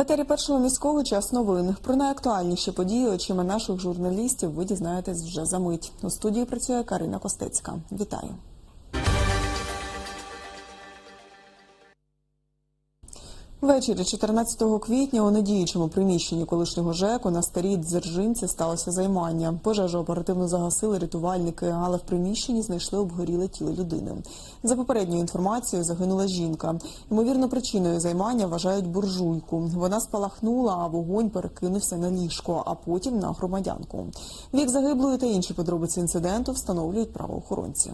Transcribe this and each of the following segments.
етері першого міського час новин. Про найактуальніші події очима наших журналістів ви дізнаєтесь вже за мить. У студії працює Карина Костецька. Вітаю. Ввечері 14 квітня у недіючому приміщенні колишнього ЖЕКу на старій дзержинці сталося займання. Пожежу оперативно загасили рятувальники, але в приміщенні знайшли обгоріле тіло людини. За попередньою інформацією загинула жінка. Ймовірно, причиною займання вважають буржуйку. Вона спалахнула, а вогонь перекинувся на ліжко, а потім на громадянку. Вік загиблої та інші подробиці інциденту встановлюють правоохоронці.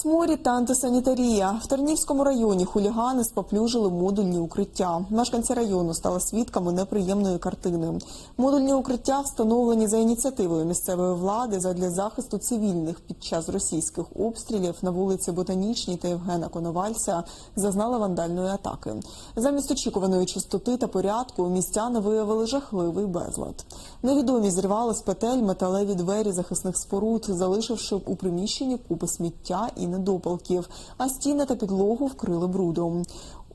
Сморід та антисанітарія в Тернівському районі хулігани споплюжили модульні укриття. Мешканці району стали свідками неприємної картини. Модульні укриття встановлені за ініціативою місцевої влади задля захисту цивільних під час російських обстрілів на вулиці Ботанічній та Євгена Коновальця зазнали вандальної атаки. Замість очікуваної чистоти та порядку містяни виявили жахливий безлад. Невідомі зірвали з петель металеві двері захисних споруд, залишивши у приміщенні купи сміття і недопалків, а стіни та підлогу вкрили брудом.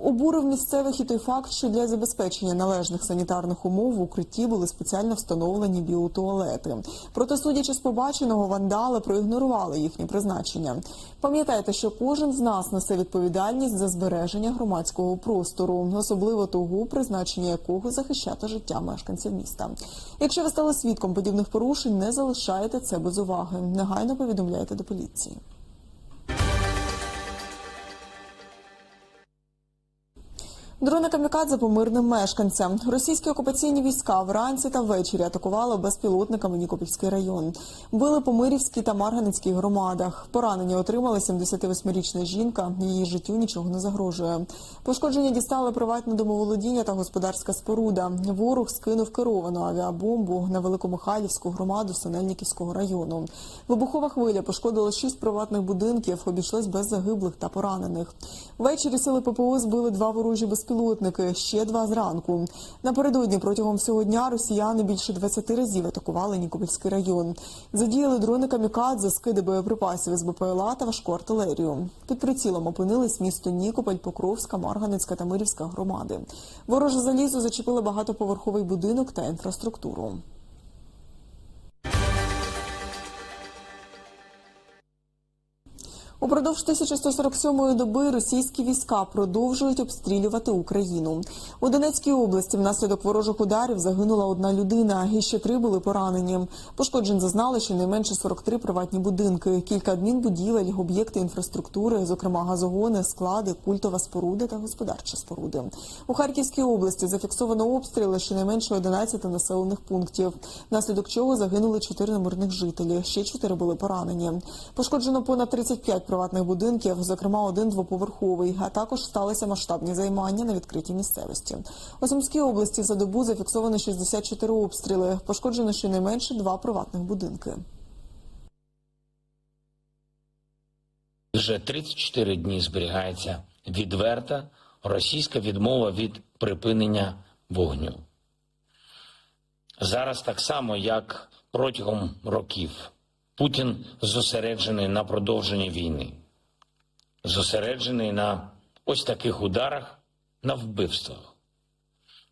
Обурив місцевих і той факт, що для забезпечення належних санітарних умов в укритті були спеціально встановлені біотуалети. Проте, судячи з побаченого, вандали проігнорували їхнє призначення. Пам'ятайте, що кожен з нас несе відповідальність за збереження громадського простору, особливо того, призначення якого захищати життя мешканців міста. Якщо ви стали свідком подібних порушень, не залишайте це без уваги. Негайно повідомляйте до поліції. Дрони камікадзе по мирним мешканцям. Російські окупаційні війська вранці та ввечері атакували безпілотниками Нікопольський район. Били по Мирівській та Марганецькій громадах. Поранення отримала 78-річна жінка. Її життю нічого не загрожує. Пошкодження дістали приватне домоволодіння та господарська споруда. Ворог скинув керовану авіабомбу на Великомихайлівську громаду Синельниківського району. Вибухова хвиля пошкодила шість приватних будинків. Обійшлось без загиблих та поранених. Ввечері сили ППО збили два ворожі безпілотники безпілотники, ще два зранку. Напередодні протягом всього дня росіяни більше 20 разів атакували Нікопольський район. Задіяли дрони камікадзе, скиди боєприпасів з БПЛА та важку артилерію. Під прицілом опинились місто Нікополь, Покровська, Марганецька та Мирівська громади. Вороже залізо зачепили багатоповерховий будинок та інфраструктуру. Упродовж 1147-ї доби російські війська продовжують обстрілювати Україну. У Донецькій області внаслідок ворожих ударів загинула одна людина, і ще три були поранені. Пошкоджень зазнали щонайменше 43 приватні будинки, кілька адмінбудівель, об'єкти інфраструктури, зокрема газогони, склади, культова споруда та господарчі споруди. У Харківській області зафіксовано обстріли щонайменше 11 населених пунктів, внаслідок чого загинули 4 мирних жителі. Ще 4 були поранені. Пошкоджено понад 35 приватних будинків, зокрема один двоповерховий, а також сталися масштабні займання на відкритій місцевості. У Сумській області за добу зафіксовано 64 обстріли, пошкоджено щонайменше два приватних будинки. Вже 34 дні зберігається відверта російська відмова від припинення вогню. Зараз так само, як протягом років, Путін зосереджений на продовженні війни, зосереджений на ось таких ударах, на вбивствах.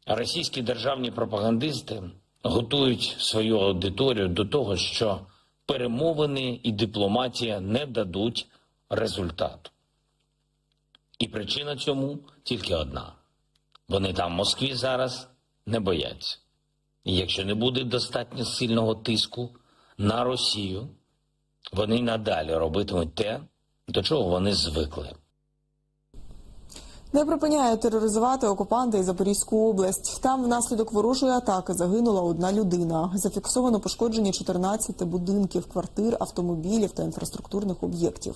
А російські державні пропагандисти готують свою аудиторію до того, що перемовини і дипломатія не дадуть результату. І причина цьому тільки одна: вони там в Москві зараз не бояться. І якщо не буде достатньо сильного тиску на Росію, вони надалі робитимуть те, до чого вони звикли. Не припиняє тероризувати окупанти і Запорізьку область. Там внаслідок ворожої атаки загинула одна людина. Зафіксовано пошкоджені 14 будинків, квартир, автомобілів та інфраструктурних об'єктів.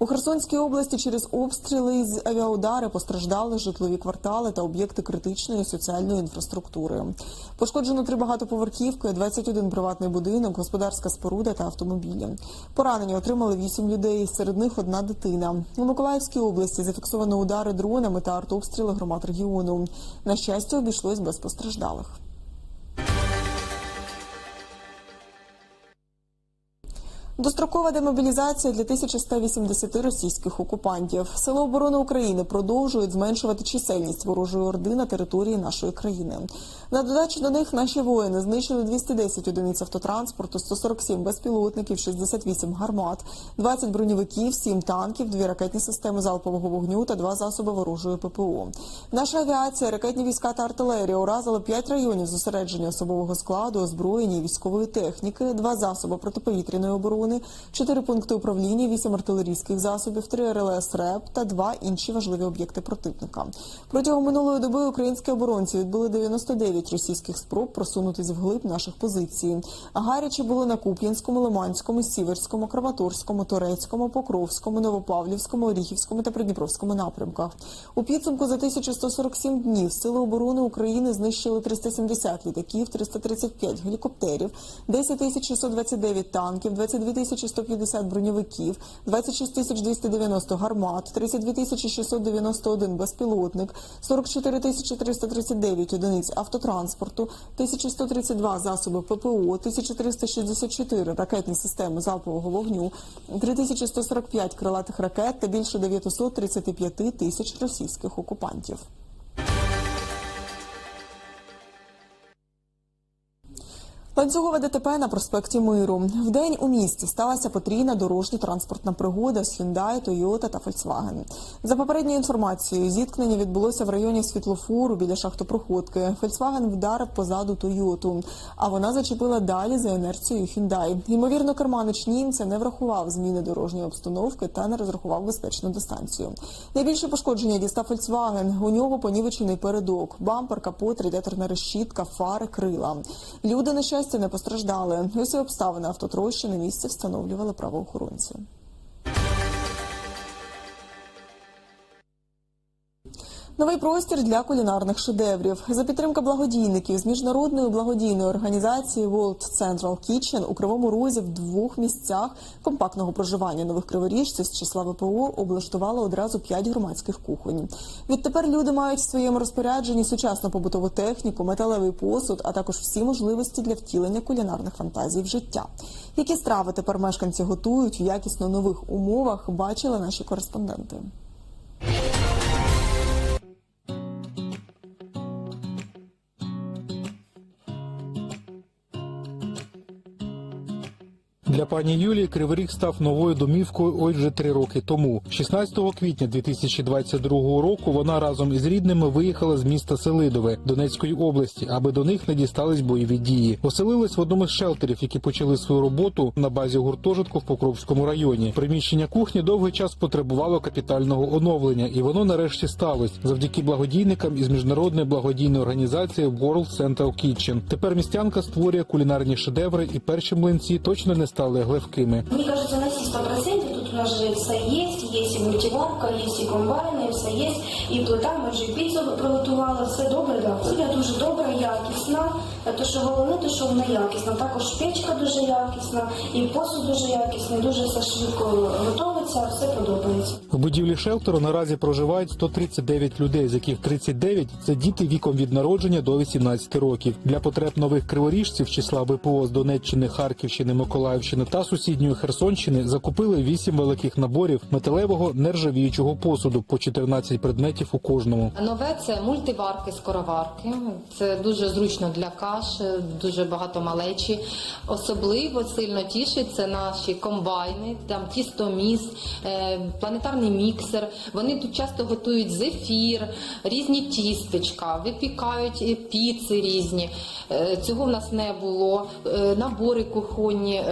У Херсонській області через обстріли з авіаудари постраждали житлові квартали та об'єкти критичної соціальної інфраструктури. Пошкоджено три багатоповерхівки, 21 приватний будинок, господарська споруда та автомобілі. Поранені отримали 8 людей. Серед них одна дитина. У Миколаївській області зафіксовано удари дронами та артобстріли громад регіону. На щастя, обійшлось без постраждалих. Дострокова демобілізація для 1180 російських окупантів. Сили оборони України продовжують зменшувати чисельність ворожої орди на території нашої країни. На додачу до них наші воїни знищили 210 одиниць автотранспорту, 147 безпілотників, 68 гармат, 20 броньовиків, 7 танків, 2 ракетні системи залпового вогню та 2 засоби ворожої ППО. Наша авіація, ракетні війська та артилерія уразили 5 районів зосередження особового складу, озброєння і військової техніки, 2 засоби протиповітряної оборони, 4 пункти управління, 8 артилерійських засобів, 3 РЛС РЕП та 2 інші важливі об'єкти противника. Протягом минулої доби українські оборонці відбили 99 російських спроб просунутись вглиб наших позицій. А гаряче було на Куп'янському, Лиманському, Сіверському, Краматорському, Торецькому, Покровському, Новопавлівському, Оріхівському та Придніпровському напрямках. У підсумку за 1147 днів Сили оборони України знищили 370 літаків, 335 гелікоптерів, 10 629 танків, 22 150 броньовиків, 26 290 гармат, 32 691 безпілотник, 44 339 одиниць автотранспорту, 1132 засоби ППО, 1364 ракетні системи залпового вогню, 3145 крилатих ракет та більше 935 тисяч російських окупантів. Ланцюгове ДТП на проспекті Миру. Вдень у місті сталася потрійна дорожньо-транспортна пригода з Hyundai, Toyota та Volkswagen. За попередньою інформацією, зіткнення відбулося в районі світлофору біля шахтопроходки. Volkswagen вдарив позаду Toyota, а вона зачепила далі за інерцією Hyundai. Ймовірно, керманич німця не врахував зміни дорожньої обстановки та не розрахував безпечну дистанцію. Найбільше пошкодження дістав Volkswagen. У нього понівечений передок, бампер, капот, радіаторна решітка, фари, крила. Люди, на щастя, не постраждали. Усі обставини автотрощі на місці встановлювали правоохоронці. Новий простір для кулінарних шедеврів за підтримка благодійників з міжнародної благодійної організації World Central Kitchen у Кривому Розі в двох місцях компактного проживання нових криворіжців з числа ВПО облаштували одразу п'ять громадських кухонь. Відтепер люди мають в своєму розпорядженні сучасну побутову техніку, металевий посуд, а також всі можливості для втілення кулінарних фантазій в життя. Які страви тепер мешканці готують в якісно нових умовах, бачили наші кореспонденти. Для пані Юлії Кривий Ріг став новою домівкою ось вже три роки тому. 16 квітня 2022 року вона разом із рідними виїхала з міста Селидове Донецької області, аби до них не дістались бойові дії. Оселились в одному з шелтерів, які почали свою роботу на базі гуртожитку в Покровському районі. Приміщення кухні довгий час потребувало капітального оновлення, і воно нарешті сталося завдяки благодійникам із міжнародної благодійної організації World Central Kitchen. Тепер містянка створює кулінарні шедеври, і перші млинці точно не стали глевкими. Мне кажется, на все сто процентов тут у нас же все есть, есть і мультиварка, є і комбайни, все є, і плита, ми вже піцу приготували, все добре, да. Кухня дуже добра, якісна, то що головне, то що вона якісна. Також печка дуже якісна, і посуд дуже якісний, дуже все швидко готовиться, все подобається. В будівлі шелтеру наразі проживають 139 людей, з яких 39 – це діти віком від народження до 18 років. Для потреб нових криворіжців числа ВПО з Донеччини, Харківщини, Миколаївщини та сусідньої Херсонщини закупили 8 великих наборів металевого нержавіючого посуду по 14 предметів у кожному. Нове це мультиварки, скороварки. Це дуже зручно для каш, дуже багато малечі. Особливо сильно тішить це наші комбайни, там тістоміс, е, планетарний міксер. Вони тут часто готують зефір, різні тістечка, випікають е, піци різні. Е, Цього в нас не було. Набори кухонні,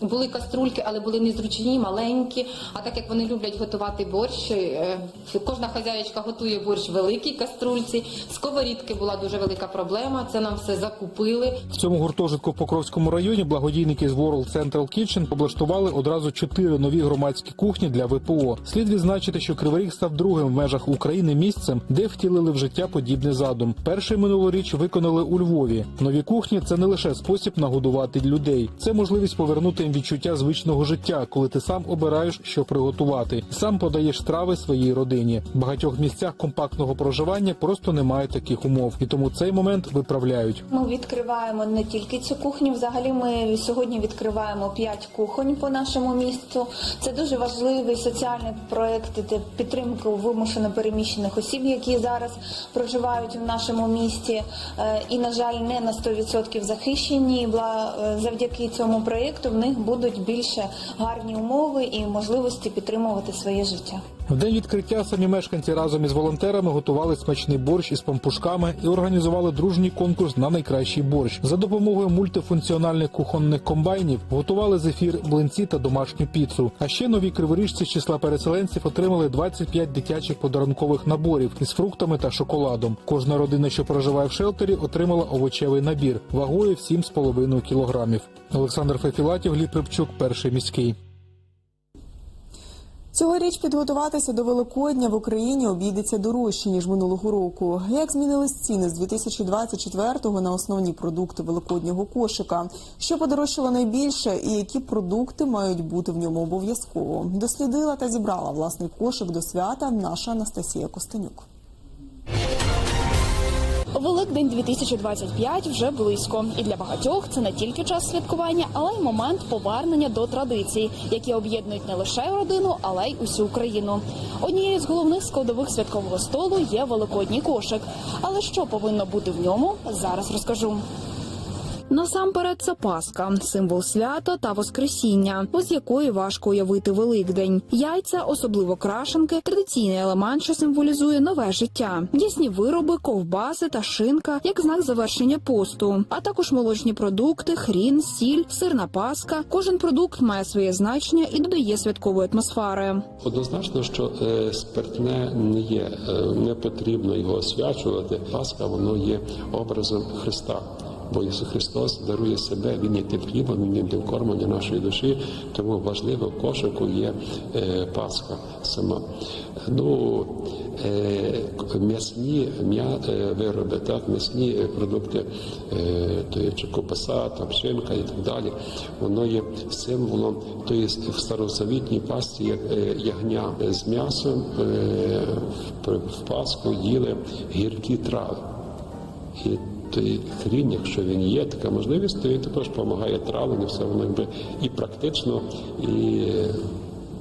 були каструльки, але були незручні, маленькі. А так як вони люблять готувати борщ, е, кожна хазяєчка готує борщ в великій каструльці. Сковорідки була дуже велика проблема. Це нам все закупили. В цьому гуртожитку в Покровському районі благодійники з World Central Kitchen облаштували одразу чотири нові громадські кухні для ВПО. Слід відзначити, що Кривий став другим в межах України місцем, де втілили в життя подібний задум. Перший минулоріч виконали у Львові. Нові кухні це не лише спосіб нагодувати людей, це можливість повернути їм відчуття звичного життя, коли ти сам обираєш, що приготувати, і сам подаєш страви своїй родині. В багатьох місцях компактного проживання просто немає таких умов, і тому цей момент виправляють. Ми відкриваємо не тільки цю кухню. Взагалі, ми сьогодні відкриваємо п'ять кухонь по нашому місту. Це дуже важливий соціальний проект підтримки вимушено переміщених осіб, які зараз проживають в нашому місті, е, і на жаль, не на 100% захищені. Е, Завдяки цьому проєкту в них будуть більше гарні умови і можливості підтримувати своє життя. В день відкриття самі мешканці разом із волонтерами готували смачний борщ із пампушками і організували дружній конкурс на найкращий борщ. За допомогою мультифункціональних кухонних комбайнів готували зефір, блинці та домашню піцу. А ще нові криворіжці з числа переселенців отримали 25 дитячих подарункових наборів із фруктами та шоколадом. Кожна родина, що проживає в шелтері, отримала овочевий набір вагою в 7,5 кілограмів. Олександр Фефілатів, Гліб перший міський. Цьогоріч підготуватися до Великодня в Україні обійдеться дорожче ніж минулого року. Як змінились ціни з 2024-го на основні продукти великоднього кошика? Що подорожчало найбільше, і які продукти мають бути в ньому обов'язково? Дослідила та зібрала власний кошик до свята наша Анастасія Костенюк. Великдень 2025 вже близько, і для багатьох це не тільки час святкування, але й момент повернення до традицій, які об'єднують не лише родину, але й усю Україну. Однією з головних складових святкового столу є великодній кошик. Але що повинно бути в ньому, зараз розкажу. Насамперед, це Пасха, символ свята та Воскресіння, без якої важко уявити Великдень. Яйця, особливо крашенки, традиційний елемент, що символізує нове життя, м'ясні вироби, ковбаси та шинка як знак завершення посту, а також молочні продукти, хрін, сіль, сирна паска. Кожен продукт має своє значення і додає святкової атмосфери. Однозначно, що е, спиртне не є, е, не потрібно його освячувати. Пасха воно є образом Христа. Бо Ісус Христос дарує себе, Він є тим хлібом, Він є тим кормом для нашої душі, тому важливо в кошику є е, Пасха сама. Ну, е, м'ясні м'я, е, вироби, так, м'ясні продукти, то є чи ковбаса, там шинка і так далі, воно є символом, то є в старозавітній пасті як ягня з м'ясом в Пасху їли гіркі трави. І той хрін, якщо він є, така можливість, то він також допомагає травленню, все воно якби і практично, і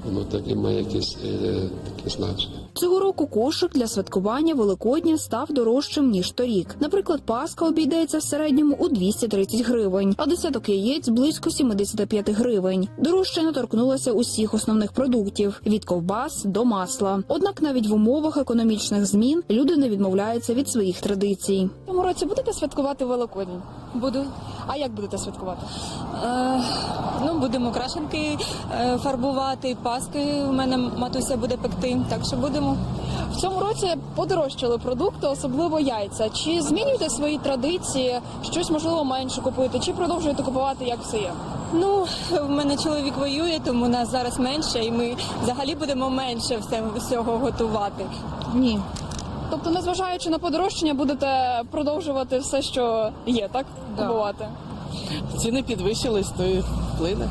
воно так і має якесь е, таке значення. Цього року кошик для святкування Великодня став дорожчим ніж торік. Наприклад, Пасха обійдеться в середньому у 230 гривень, а десяток яєць близько 75 гривень. Дорожчання торкнулося усіх основних продуктів від ковбас до масла. Однак навіть в умовах економічних змін люди не відмовляються від своїх традицій. Цьому році будете святкувати Великодень? Буду. А як будете святкувати? Е, ну, будемо крашенки е, фарбувати, паски у мене матуся буде пекти, так що будемо. В цьому році подорожчали продукти, особливо яйця. Чи змінюєте свої традиції? Щось можливо менше купуєте? Чи продовжуєте купувати як все є? Ну, в мене чоловік воює, тому нас зараз менше, і ми взагалі будемо менше все, всього готувати. Ні. Тобто, незважаючи на подорожчання, будете продовжувати все, що є, так? Да. Купувати. ціни підвищились, то і вплине.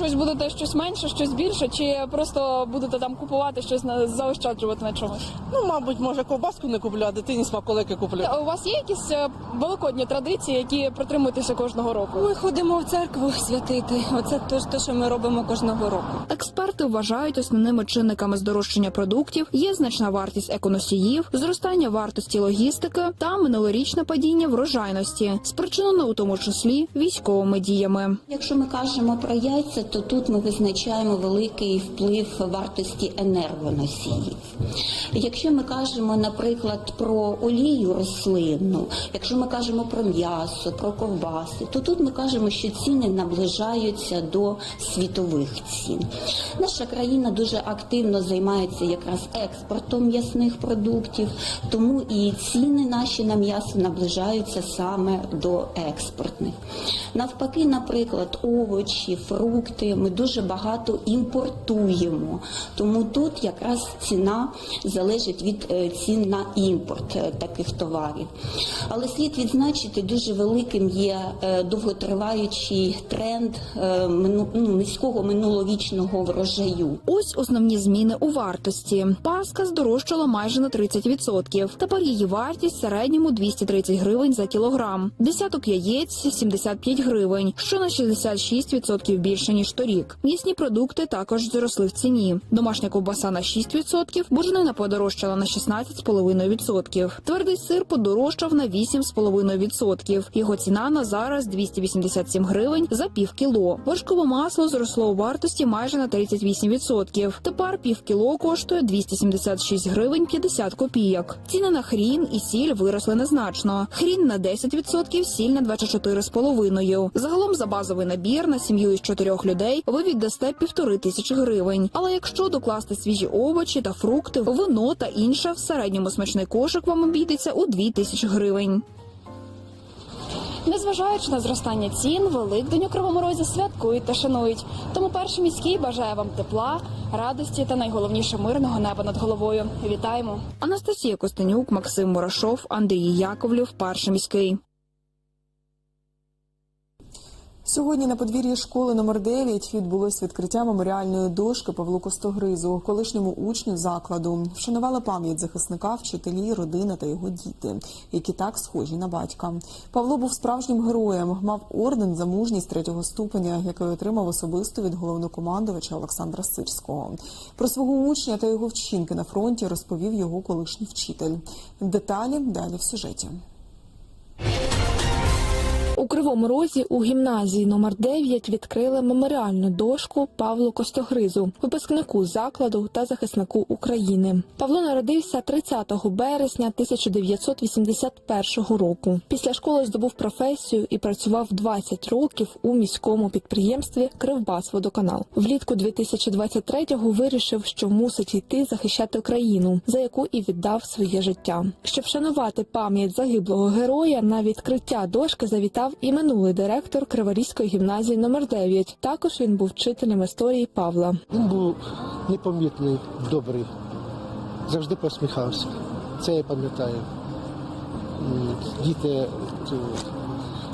Щось будете щось менше, щось більше, чи просто будете там купувати щось на заощаджувати на чомусь? Ну, мабуть, може ковбаску не куплю, а дитині смаколики куплю. А У вас є якісь е, великодні традиції, які притримуєтеся кожного року? Ми ходимо в церкву святити. Оце те, те, що ми робимо кожного року. Експерти вважають основними чинниками здорожчання продуктів є значна вартість еконосіїв, зростання вартості логістики та минулорічне падіння врожайності, спричинене у тому числі військовими діями. Якщо ми кажемо про яйця, то тут ми визначаємо великий вплив вартості енергоносіїв. Якщо ми кажемо, наприклад, про олію рослинну, якщо ми кажемо про м'ясо, про ковбаси, то тут ми кажемо, що ціни наближаються до світових цін. Наша країна дуже активно займається якраз експортом м'ясних продуктів, тому і ціни наші на м'ясо наближаються саме до експортних. Навпаки, наприклад, овочі, фрукти, продукти, ми дуже багато імпортуємо. Тому тут якраз ціна залежить від е, цін на імпорт е, таких товарів. Але слід відзначити, дуже великим є е, довготриваючий тренд ну, низького минулорічного врожаю. Ось основні зміни у вартості. Паска здорожчала майже на 30%. Тепер її вартість в середньому 230 гривень за кілограм. Десяток яєць 75 гривень, що на 66% більше ніж торік. М'ясні продукти також зросли в ціні. Домашня ковбаса на 6%, буженина подорожчала на 16,5%. Твердий сир подорожчав на 8,5%. Його ціна на зараз 287 гривень за пів кіло. Вершкове масло зросло у вартості майже на 38%. Тепер пів кіло коштує 276 гривень 50 копійок. Ціни на хрін і сіль виросли незначно. Хрін на 10%, сіль на 24,5%. Загалом за базовий набір на сім'ю із чотирьох людей ви віддасте півтори тисячі гривень. Але якщо докласти свіжі овочі та фрукти, вино та інше, в середньому смачний кошик вам обійдеться у 2 тисячі гривень. Незважаючи на зростання цін, Великдень у Кривому Розі святкують та шанують. Тому перший міський бажає вам тепла, радості та найголовніше мирного неба над головою. Вітаємо! Анастасія Костенюк, Максим Морошов, Андрій Яковлів, перший міський. Сьогодні на подвір'ї школи номер 9 відбулось відкриття меморіальної дошки Павлу Костогризу, колишньому учню закладу. Вшанували пам'ять захисника, вчителі, родина та його діти, які так схожі на батька. Павло був справжнім героєм, мав орден за мужність третього ступеня, який отримав особисто від головнокомандувача Олександра Сирського. Про свого учня та його вчинки на фронті розповів його колишній вчитель. Деталі далі в сюжеті. У Кривому Розі у гімназії номер 9 відкрили меморіальну дошку Павлу Костогризу, випускнику закладу та захиснику України. Павло народився 30 березня 1981 року. Після школи здобув професію і працював 20 років у міському підприємстві Кривбасводоканал. Влітку 2023-го вирішив, що мусить йти захищати країну, за яку і віддав своє життя. Щоб вшанувати пам'ять загиблого героя, на відкриття дошки завітав і минулий директор Криворізької гімназії номер 9 Також він був вчителем історії Павла. Він був непомітний, добрий, завжди посміхався. Це я пам'ятаю. Діти,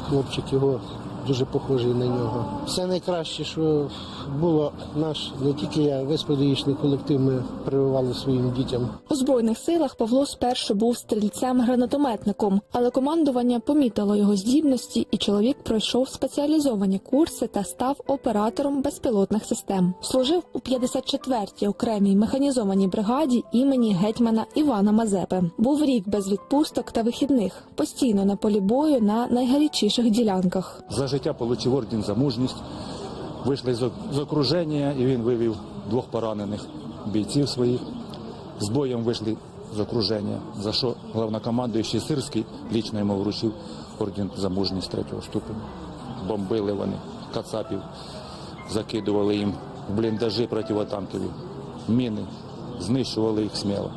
хлопчик його дуже похожий на нього. Все найкраще, що було наш, не тільки я, весь педагогічний колектив ми прививали своїм дітям. У збройних силах Павло спершу був стрільцем-гранатометником, але командування помітило його здібності, і чоловік пройшов спеціалізовані курси та став оператором безпілотних систем. Служив у 54-й окремій механізованій бригаді імені гетьмана Івана Мазепи. Був рік без відпусток та вихідних, постійно на полі бою на найгарячіших ділянках. Життя отримав орден за мужність. Вийшли з окруження, і він вивів двох поранених бійців своїх. З боєм вийшли з окруження, за що головнокомандуючий Сирський лічно йому вручив орден за мужність третього ступеня. Бомбили вони кацапів, закидували їм в бліндажі противотанкові, міни, знищували їх сміло.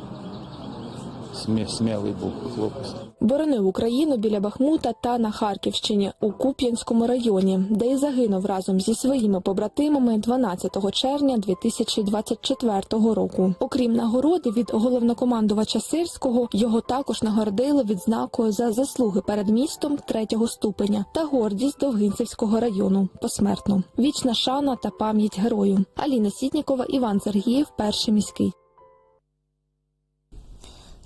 Смі- Смілий був хлопець. Боронив Україну біля Бахмута та на Харківщині у Куп'янському районі, де й загинув разом зі своїми побратимами 12 червня 2024 року. Окрім нагороди від головнокомандувача Сирського, його також нагородили відзнакою за заслуги перед містом третього ступеня та гордість Довгинцівського району посмертно. Вічна шана та пам'ять герою. Аліна Сітнікова, Іван Сергіїв, перший міський.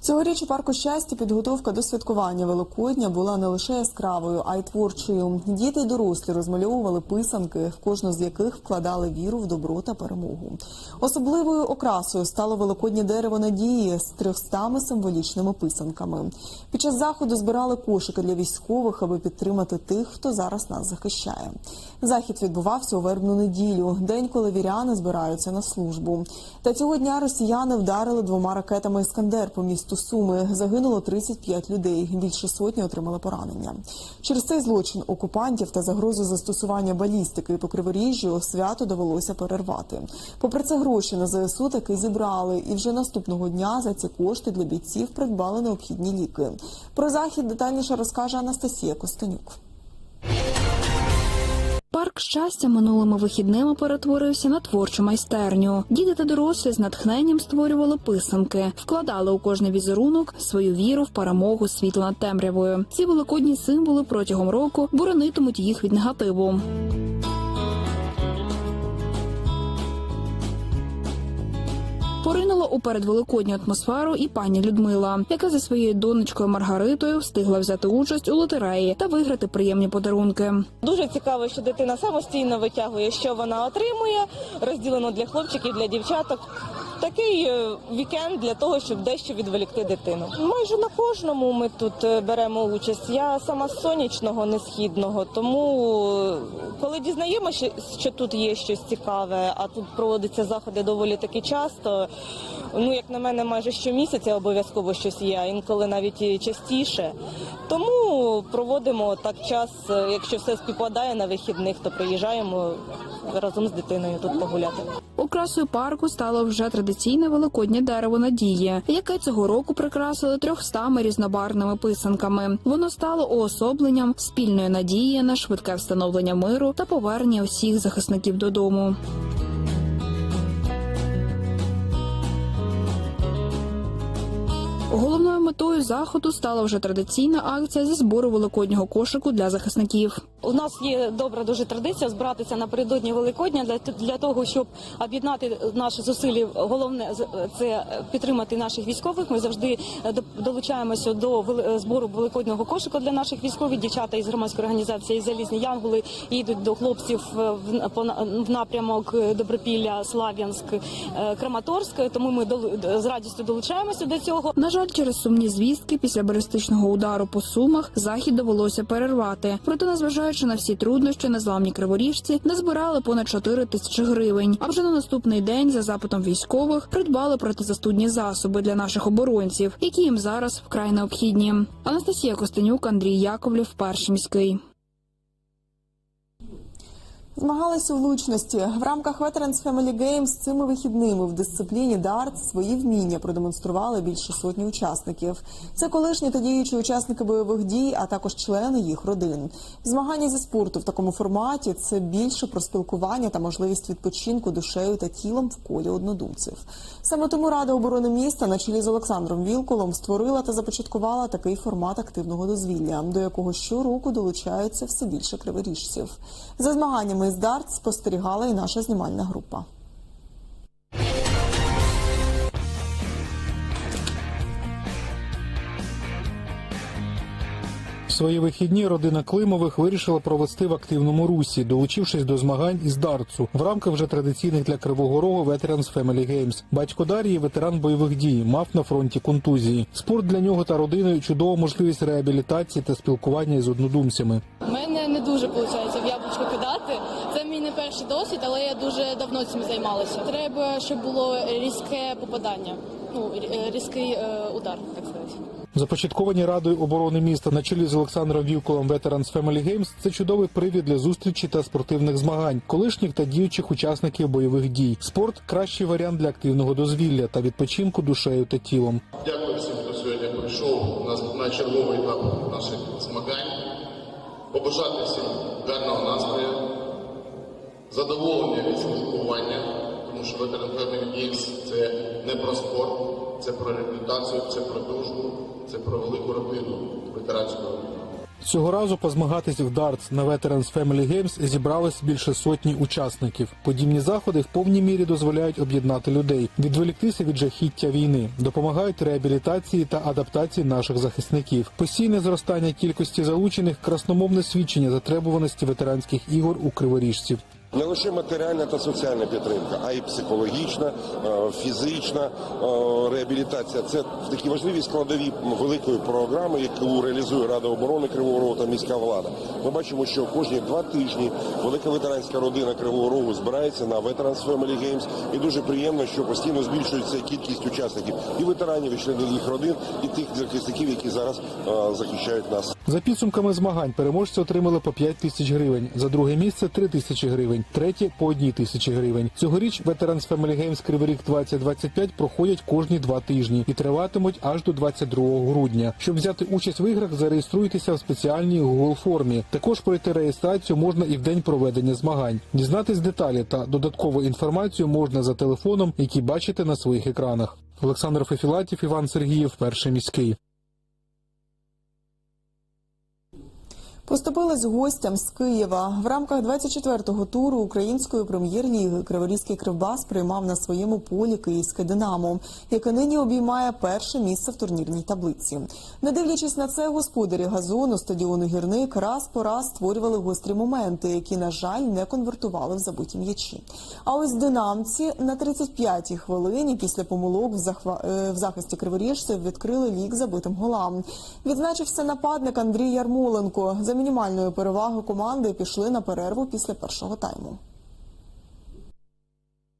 Цьогоріч у парку щастя підготовка до святкування Великодня була не лише яскравою, а й творчою. Діти й дорослі розмальовували писанки, в кожну з яких вкладали віру в добро та перемогу. Особливою окрасою стало великоднє дерево надії з трьохстами символічними писанками. Під час заходу збирали кошики для військових, аби підтримати тих, хто зараз нас захищає. Захід відбувався у вербну неділю, день, коли віряни збираються на службу. Та цього дня росіяни вдарили двома ракетами Іскандер по місту Суми. Загинуло 35 людей. Більше сотні отримали поранення. Через цей злочин окупантів та загрозу застосування балістики по криворіжжю свято довелося перервати. Попри це, гроші на ЗСУ таки зібрали, і вже наступного дня за ці кошти для бійців придбали необхідні ліки. Про захід детальніше розкаже Анастасія Костенюк. Парк щастя минулими вихідними перетворився на творчу майстерню. Діти та дорослі з натхненням створювали писанки, вкладали у кожний візерунок свою віру в перемогу світла над темрявою. Ці великодні символи протягом року боронитимуть їх від негативу. Поринула у передвеликодню атмосферу і пані Людмила, яка зі своєю донечкою Маргаритою встигла взяти участь у лотереї та виграти приємні подарунки. Дуже цікаво, що дитина самостійно витягує, що вона отримує, розділено для хлопчиків, для дівчаток. Такий е, вікенд для того, щоб дещо відволікти дитину. Майже на кожному ми тут е, беремо участь. Я сама з сонячного, не східного. Тому е, коли дізнаємося, що тут є щось цікаве, а тут проводяться заходи доволі таки часто. Ну, як на мене, майже щомісяця обов'язково щось є, а інколи навіть і частіше. Тому проводимо так час, якщо все співпадає на вихідних, то приїжджаємо разом з дитиною тут погуляти. Окрасою парку стало вже традиційне великоднє дерево надії, яке цього року прикрасили трьохстами різнобарвними писанками. Воно стало уособленням спільної надії на швидке встановлення миру та повернення усіх захисників додому. Головною метою заходу стала вже традиційна акція зі збору великоднього кошику для захисників. У нас є добра дуже традиція збиратися напередодні Великодня для, для того, щоб об'єднати наші зусилля. Головне це підтримати наших військових. Ми завжди е, долучаємося до вели- збору великоднього кошика для наших військових. Дівчата із громадської організації Залізні Янголи їдуть до хлопців е, в, напрямок е, Добропілля, Слав'янськ, е, Краматорськ. Тому ми з радістю долучаємося до цього. На жаль, через сумні звістки після балістичного удару по сумах захід довелося перервати. Проте, незважаючи на всі труднощі, незламні криворіжці не збирали понад 4 тисячі гривень. А вже на наступний день, за запитом військових, придбали протизастудні засоби для наших оборонців, які їм зараз вкрай необхідні. Анастасія Костенюк, Андрій Яковлів, перший міський. Змагалися у влучності в рамках Veterans Family Games цими вихідними в дисципліні дартс свої вміння продемонстрували більше сотні учасників. Це колишні та діючі учасники бойових дій, а також члени їх родин. Змагання зі спорту в такому форматі це більше про спілкування та можливість відпочинку душею та тілом в колі однодумців. Саме тому Рада оборони міста на чолі з Олександром Вілколом створила та започаткувала такий формат активного дозвілля, до якого щороку долучаються все більше криворіжців. За змаганнями з дарт спостерігала і наша знімальна група. Свої вихідні родина Климових вирішила провести в активному русі, долучившись до змагань із дартсу в рамках вже традиційних для Кривого Рогу Veterans Family Games. Батько Дар'ї, ветеран бойових дій, мав на фронті контузії. Спорт для нього та родини чудова можливість реабілітації та спілкування із однодумцями. У мене не дуже виходить в яблучко кидати. Це мій не перший досвід, але я дуже давно цим займалася. Треба, щоб було різке попадання. Ну, різкий е, удар, так сказати. Започатковані радою оборони міста на чолі з Олександром Вілколом Veterans Family Games – це чудовий привід для зустрічі та спортивних змагань, колишніх та діючих учасників бойових дій. Спорт кращий варіант для активного дозвілля та відпочинку душею та тілом. Дякую всім, хто сьогодні прийшов на, на черговий етап наших змагань. Побажати всім гарного настрою, задоволення від службування, тому що Veteran Family Games – це не про спорт, це про реабілітацію, це про дружбу, це про велику родину ветеранського війни. Цього разу позмагатись в дартс на Veterans Family Games зібралось більше сотні учасників. Подібні заходи в повній мірі дозволяють об'єднати людей, відволіктися від жахіття війни, допомагають реабілітації та адаптації наших захисників. Постійне зростання кількості залучених красномовне свідчення затребуваності ветеранських ігор у криворіжців. Не лише матеріальна та соціальна підтримка, а й психологічна, е, фізична е, реабілітація. Це такі важливі складові великої програми, яку реалізує Рада оборони Кривого Рогу та міська влада. Ми бачимо, що кожні два тижні велика ветеранська родина Кривого Рогу збирається на Veterans Family Games. І дуже приємно, що постійно збільшується кількість учасників і ветеранів, і членів їх родин, і тих захисників, які зараз е, захищають нас. За підсумками змагань переможці отримали по 5 тисяч гривень, за друге місце 3 тисячі гривень. третє по одній тисячі гривень. Цьогоріч Veterans Family Games Кривий Ріг 2025 проходять кожні два тижні і триватимуть аж до 22 грудня. Щоб взяти участь в іграх, зареєструйтеся в спеціальній Google формі. Також пройти реєстрацію можна і в день проведення змагань. Дізнатись деталі та додаткову інформацію можна за телефоном, який бачите на своїх екранах. Олександр Фефілатів, Іван Сергіїв, перший міський. Поступилась гостям з Києва. В рамках 24-го туру української прем'єр-ліги Криворізький Кривбас приймав на своєму полі київське Динамо, яке нині обіймає перше місце в турнірній таблиці. Не дивлячись на це, господарі газону стадіону гірник раз по раз створювали гострі моменти, які, на жаль, не конвертували в забиті м'ячі. А ось динамці на 35-й хвилині після помилок в, захва... е, в захисті криворіжців відкрили лік забитим голам. Відзначився нападник Андрій Ярмоленко. Мінімальною перевагою команди пішли на перерву після першого тайму.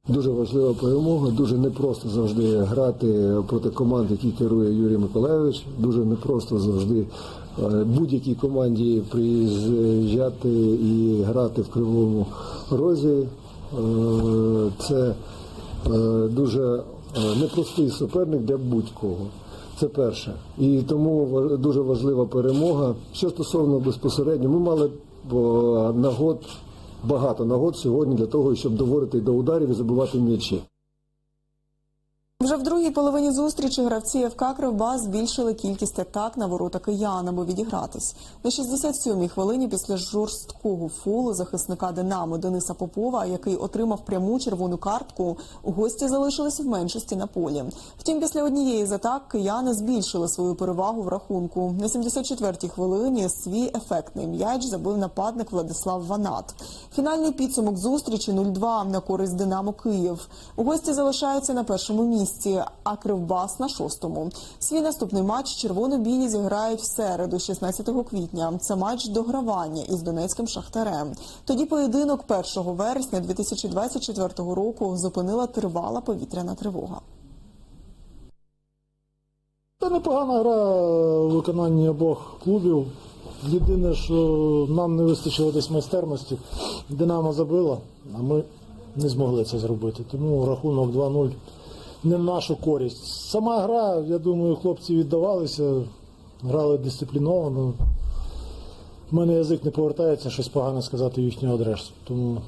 Дуже важлива перемога, дуже непросто завжди грати проти команд, які керує Юрій Миколайович. Дуже непросто завжди е, будь-якій команді приїжджати і грати в кривому розі. Е, Це е, дуже непростий суперник для будь-кого. Це перше. І тому дуже важлива перемога. Що стосовно безпосередньо, ми мали нагод багато нагод сьогодні для того, щоб доводити до ударів і забивати м'ячі. Вже в другій половині зустрічі гравці ФК Кривбас збільшили кількість атак на ворота киян, аби відігратись. На 67-й хвилині після жорсткого фолу захисника Динамо Дениса Попова, який отримав пряму червону картку, гості залишилися в меншості на полі. Втім, після однієї з атак кияни збільшили свою перевагу в рахунку. На 74-й хвилині свій ефектний м'яч забив нападник Владислав Ванат. Фінальний підсумок зустрічі 0-2 на користь Динамо Київ. Гості залишаються на першому місці, а Кривбас на шостому. Свій наступний матч червоно-білі зіграють в середу, 16 квітня. Це матч догравання із Донецьким Шахтарем. Тоді поєдинок 1 вересня 2024 року зупинила тривала повітряна тривога. Та непогана гра в виконанні обох клубів. Єдине, що нам не вистачило десь майстерності. Динамо забила, а ми не змогли це зробити. Тому рахунок 2-0 не в нашу користь. Сама гра, я думаю, хлопці віддавалися, грали дисципліновано. У мене язик не повертається щось погано сказати їхнього адресу. Тому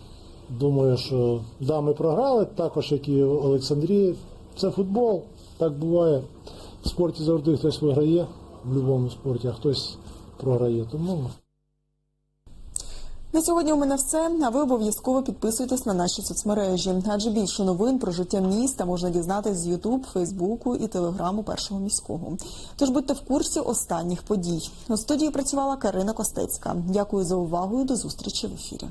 думаю, що да, ми програли, також як і в Олександрії. Це футбол, так буває. В спорті завжди хтось виграє, в будь-якому спорті, а хтось програє. Тому На сьогодні у мене все. А ви обов'язково підписуйтесь на наші соцмережі, адже більше новин про життя міста можна дізнатись з Ютуб, Фейсбуку і Телеграму першого міського. Тож будьте в курсі останніх подій. У студії працювала Карина Костецька. Дякую за увагу і до зустрічі в ефірі.